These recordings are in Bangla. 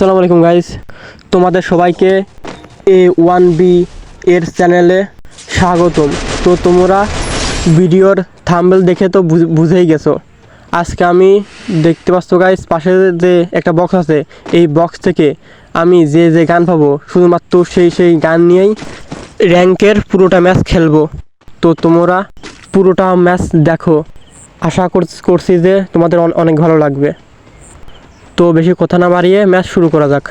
আসসালামু আলাইকুম গাইস তোমাদের সবাইকে এ ওয়ান বি এর চ্যানেলে স্বাগতম। তো তোমরা ভিডিওর থাম্বেল দেখে তো বুঝ- বুঝেই গেছো। আজকে আমি দেখতে পাচ্ছ গাইস পাশে যে একটা বক্স আছে, এই বক্স থেকে আমি যে যে গান পাবো, শুধুমাত্র সেই সেই গান নিয়েই র্যাঙ্কের পুরোটা ম্যাচ খেলব। তো তোমরা পুরোটা ম্যাচ দেখো। আশা করছি যে তোমাদের অনেক ভালো লাগবে। তো বেশি কথা না বাড়িয়ে ম্যাচ শুরু করা যাক।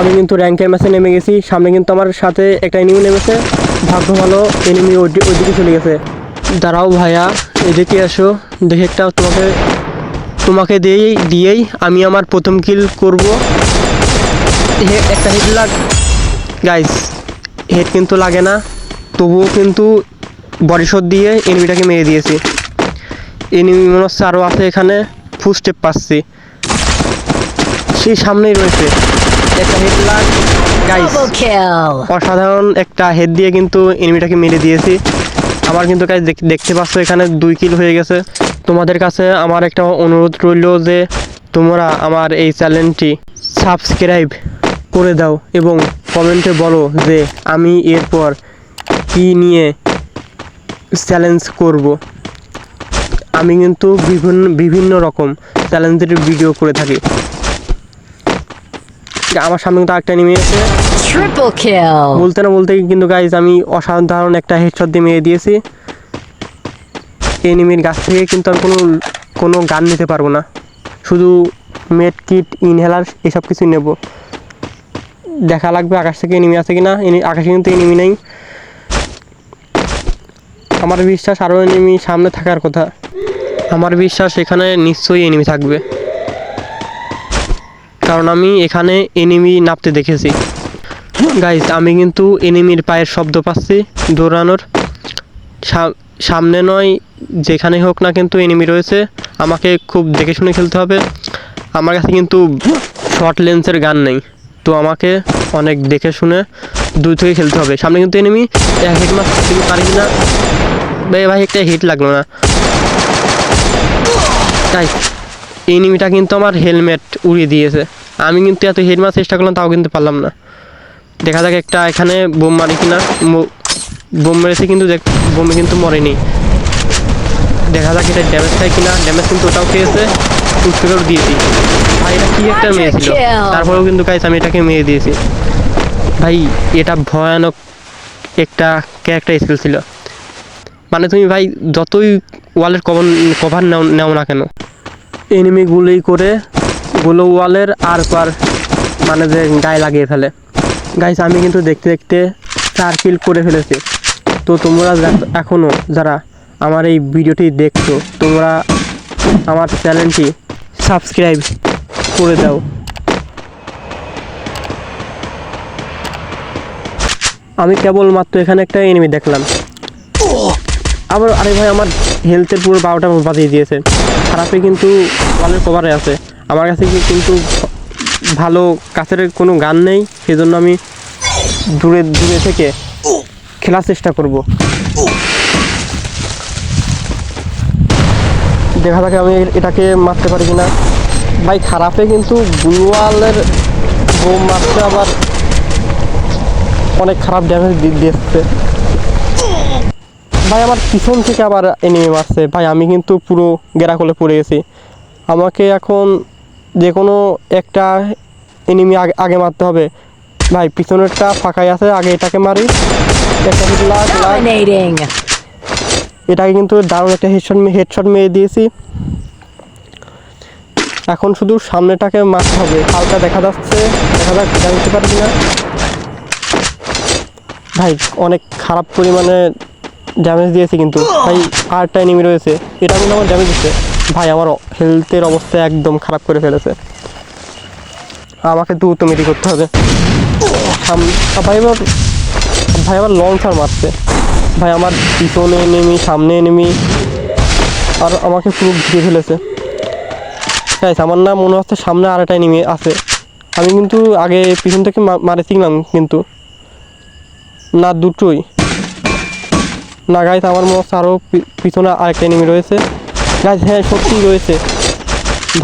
আমি কিন্তু র্যাঙ্কের ম্যাচে নেমে গেছি। সামনে কিন্তু আমার সাথে একটা এনিমি নেমেছে। ভাগ্য ভালো এনিমি ওইদিকে চলে গেছে। দাঁড়াও ভাইয়া, এদিকে এসো। দেখে একটা তোমাকে তোমাকে দিয়েই দিয়েই আমি আমার প্রথম কিল করব। একটা হেড লাগ গাইস হেড কিন্তু লাগে না। তবুও কিন্তু বডিশট দিয়ে এনিমিটাকে মেরে দিয়েছি। এনিমি মনে হচ্ছে আরও আছে এখানে। ফুল স্টেপ পাচ্ছি। সেই সামনেই রয়েছে একটা হেড লাগ গাইস অসাধারণ একটা হেড দিয়ে কিন্তু এনিমিটাকে মেরে দিয়েছি। আমার কিন্তু গাইস দেখতে পাচ্ছ এখানে দুই কিল হয়ে গেছে। তোমাদের কাছে আমার একটা অনুরোধ রইল যে তোমরা আমার এই চ্যানেলটি সাবস্ক্রাইব করে দাও এবং কমেন্টে বলো যে আমি এরপর কি নিয়ে চ্যালেঞ্জ করব। আমি কিন্তু বিভিন্ন বিভিন্ন রকম চ্যালেঞ্জের ভিডিও করে থাকি। আমার সামনে কিন্তু একটা নেমে এসে বলতে না বলতে কিন্তু গাইজ আমি অসাধারণ একটা হেডশট দিয়ে মেরে দিয়েছি। এনিমির গাছ থেকে কিন্তু আমি কোনো কোনো গান নিতে পারব না। শুধু মেড কিট ইনহেলার এসব কিছু নেব। দেখা লাগবে আকাশ থেকে এনিমি আছে কিনা। এনি- আকাশে কিন্তু এনিমি নেই। আমার বিশ্বাস আরও এনিমি সামনে থাকার কথা। আমার বিশ্বাস এখানে নিশ্চয়ই এনিমি থাকবে। কারণ আমি এখানে এনিমি নাপতে দেখেছি। গাইস আমি কিন্তু এনিমির পায়ের শব্দ পাচ্ছি দৌড়ানোর। সামনে নয়, যেখানে হোক না কিন্তু এনিমি রয়েছে। আমাকে খুব দেখে শুনে খেলতে হবে। আমার কাছে কিন্তু শর্ট লেন্সের গান নেই। তো আমাকে অনেক দেখে শুনে দূর থেকে খেলতে হবে। সামনে কিন্তু এনিমি এক হেড মাস কিন্তু পারি না ভাই ভাই, একটা হিট লাগল না। তাই এনিমিটা কিন্তু আমার হেলমেট উড়িয়ে দিয়েছে। আমি কিন্তু এত হেড মারার চেষ্টা করলাম তাও কিন্তু পারলাম না। দেখা যাক একটা এখানে বোম মারি কিনা। বোম মেরেছে কিন্তু দেখ বোমে কিন্তু মরেনি। দেখা যাক এটা ড্যামেজ খায় কিনা। ড্যামেজ কিন্তু ওটাও খেয়েছে। উৎসবেও দিয়েছি। ভাই এটা কি একটা মেয়ে ছিল তারপরেও কিন্তু গাইস আমি এটাকে মেরে দিয়েছি। ভাই এটা ভয়ানক একটা ক্যারেক্টার স্কিল ছিল। মানে তুমি ভাই যতই ওয়ালের কভার কভার নাও নাও না কেন? এনিমি গুলি করে গুলো ওয়ালের আর পার মানে যে গায়ে লাগিয়ে ফেলে। গাইস আমি কিন্তু দেখতে দেখতে চার কিল করে ফেলেছি। তো তোমরা এখনও যারা আমার এই ভিডিওটি দেখছ, তোমরা আমার চ্যানেলটি সাবস্ক্রাইব করে দাও। আমি কেবলমাত্র এখানে একটা এনিমি দেখলাম। আবার আরে ভাই, আমার হেলথের পুরো বারোটা বাজিয়ে দিয়েছে। খারাপে কিন্তু ওয়ালের কভারে আছে। আমার কাছে কিন্তু ভালো কাছের কোনো গান নেই, সেজন্য আমি দূরে দূরে থেকে খেলার চেষ্টা করব। দেখা যাক আমি এটাকে মারতে পারি কিনা। ভাই, খারাপে কিন্তু ব্লুওয়ালের বোম মারতে আবার অনেক খারাপ ড্যামেজ দিচ্ছে ভাই আমার পিছন থেকে আবার এনিমি মারছে। ভাই আমি কিন্তু পুরো গেরাকলে পড়ে গেছি। আমাকে এখন যে কোনো একটা এনিমি আগে আগে মারতে হবে। ভাই পিছনেরটা ফাঁকাই আছে আগে এটাকে মারি. এটাকে কিন্তু দারুণ একটা হেডশট হেডশট মেরে দিয়েছি। এখন শুধু সামনেটাকে মারতে হবে। হালকা দেখা যাচ্ছে দেখা যাক জানতে পারি কিনা। ভাই অনেক খারাপ পরিমাণে ড্যামেজ দিয়েছে কিন্তু। ভাই আরেকটা এনিমি রয়েছে। এটা কিন্তু আমার ড্যামেজ দিচ্ছে। ভাই, আমার হেলথের অবস্থা একদম খারাপ করে ফেলেছে। আমাকে দ্রুত মেরি করতে হবে। ভাই এবার ভাই, আমার লঞ্চার মারছে। ভাই, আমার পিছনে নেমি সামনে নেমি আর আমাকে পুরো ঘিরে ফেলেছে। গাইস আমার না মনে হচ্ছে সামনে আর একটা নেমে আছে। আমি কিন্তু আগে পিছন থেকে মারেছিলাম কিন্তু। না, দুটোই। না গাইস আমার মনে হচ্ছে আরও পিছনে আরেকটা এনিমি রয়েছে। গাইস হ্যাঁ সত্যিই রয়েছে।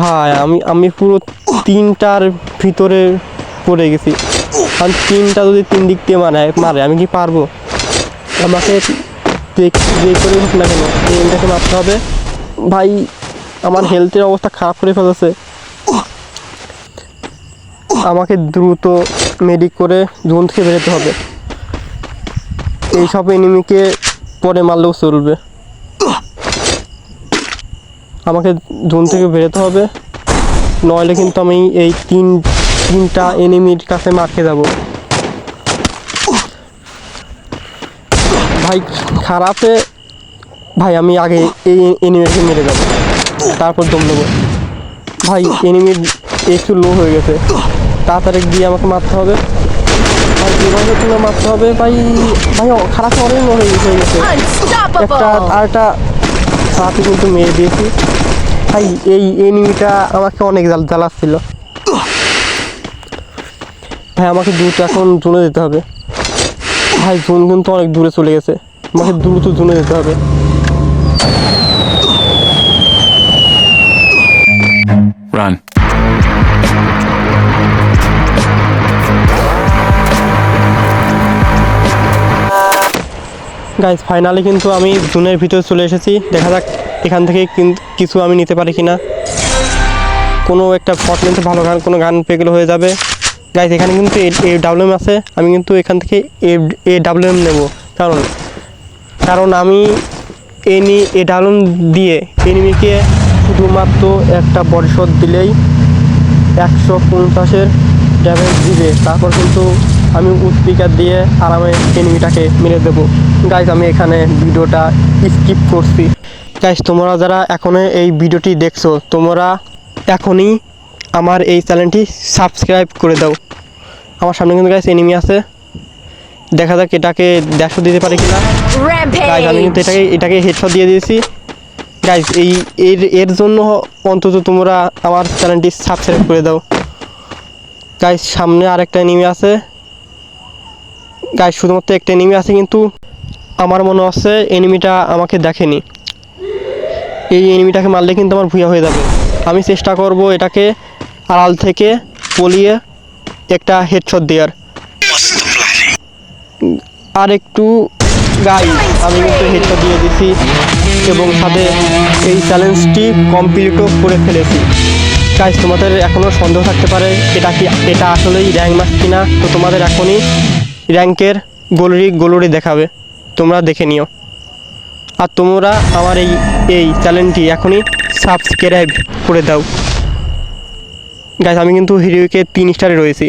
ভাই, আমি আমি পুরো তিনটার ভিতরে পড়ে গেছি। কারণ তিনটা যদি তিন দিক দিয়ে মারে মারে, আমি কি পারব? আমাকে যে করে না কেন, তিনটাকে মারতে হবে। ভাই, আমার হেলথের অবস্থা খারাপ করে ফেলেছে। আমাকে দ্রুত মেডিক করে জোন থেকে বেরোতে হবে। এইসব এনিমিকে পরে মারলেও চলবে। আমাকে জোন থেকে বেরোতে হবে। নইলে কিন্তু আমি এই তিন, তিনটা এনিমির কাছে মারকে যাব। ভাই, খারাপে, ভাই, আমি আগে এই এনিমিকে মেরে যাব। তারপর দম নেব। ভাই এনিমির একটু লো হয়ে গেছে। তাড়াতাড়ি গিয়ে আমাকে মারতে হবে। ভাই যেভাবে তুলে মারতে হবে। ভাই ভাই খারাপ অনেক হয়ে গেছে। একটা. আর একটা সাথে কিন্তু মেরে দিয়েছি। ভাই এই এনিমিটা আমাকে অনেক জ্বাল জ্বালাচ্ছিল। ভাই আমাকে দ্রুত এখন জুনে যেতে হবে। ভাই জুন কিন্তু অনেক দূরে চলে গেছে। আমাকে দ্রুত জুনে যেতে হবে। Run. গাইজ ফাইনালি কিন্তু আমি জুনের ভিতরে চলে এসেছি। দেখা যাক এখান থেকে কিছু আমি নিতে পারি কিনা। কোনো একটা ফট নিতে ভালো গান কোনো গান পেয়ে গেলে হয়ে যাবে। গাইজ এখানে কিন্তু এ ডাব্লিউএম আছে। আমি কিন্তু এখান থেকে এ এ ডাব্লিউএম নেব। কারণ কারণ আমি এনি এ ডাব্লিউএম দিয়ে এনিমিকে শুধুমাত্র একটা শট দিলেই একশো পঞ্চাশের ড্যামেজ দিবে। তারপর কিন্তু আমি উৎপিকার দিয়ে আরামে এনিমিটাকে মেরে দেবো। গাইজ আমি এখানে ভিডিওটা স্কিপ করছি। গাইজ তোমরা যারা এখনও এই ভিডিওটি দেখছ, তোমরা এখনই আমার এই চ্যানেলটি সাবস্ক্রাইব করে দাও। আমার সামনে কিন্তু গাইজ এনিমি আছে। দেখা যাক এটাকে দেড়শো দিতে পারে কিনা। গাইজ আমি কিন্তু এটাকে এটাকে হেডশট দিয়ে দিয়েছি। গাইজ এই, এর এর জন্য অন্তত তোমরা আমার চ্যানেলটি সাবস্ক্রাইব করে দাও। গাইজ সামনে আরেকটা এনিমি আছে। গাইজ শুধুমাত্র একটা এনিমি আছে কিন্তু আমার মনে হচ্ছে এনিমিটা আমাকে দেখেনি। এই এনিমিটাকে মারলে কিন্তু আমার ভুয়া হয়ে যাবে। আমি চেষ্টা করব এটাকে আড়াল থেকে পলিয়ে একটা হেডশট দেওয়ার। আর একটু গাই আমি কিন্তু হেডশট দিয়ে দিছি এবং সাথে এই চ্যালেঞ্জটি কমপ্লিটও করে ফেলেছি। গাইজ তোমাদের এখনও সন্দেহ থাকতে পারে, এটা কি, এটা আসলেই র্যাঙ্ক ম্যাচ কিনা? তো তোমাদের এখনই র্যাঙ্কের গোলরি গোলরি দেখাবে। তোমরা দেখে নিও। আর তোমরা আমার এই এই চ্যানেলটি এখনই সাবস্ক্রাইব করে দাও। গাছ আমি কিন্তু হিরোকে তিন স্টারে রয়েছি।